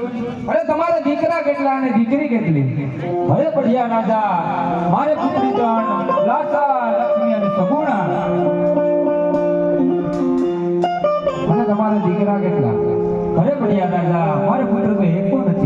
અરે તમારા દીકરા કેટલા અને દીકરી કેટલી? અરે બઢિયા રાજા, મારે પુત્રી ગણ લાસા, લક્ષ્મી અને સગુણા. અને તમારા દીકરા કેટલા? અરે બઢિયા રાજા, મારે પુત્ર તો એક પણ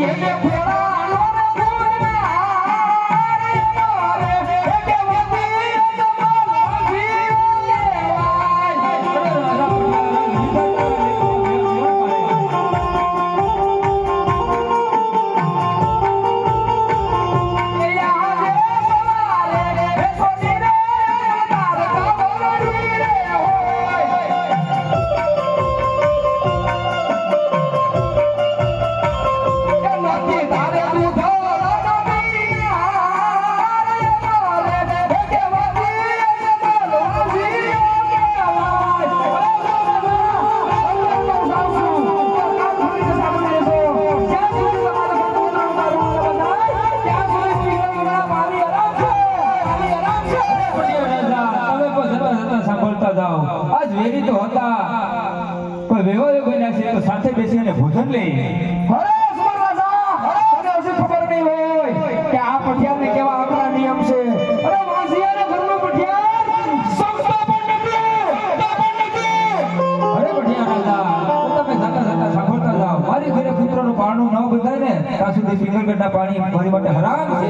爷爷回来了。વેરી તો હતા. પણ વ્યવહાર બન્યા છે તો સાથે બેસીને ભોજન લઈએ. પાણું ન બંધાય ને ત્યાં સુધી સિંગરગઢના પાણી મારી માટે હરામ છે.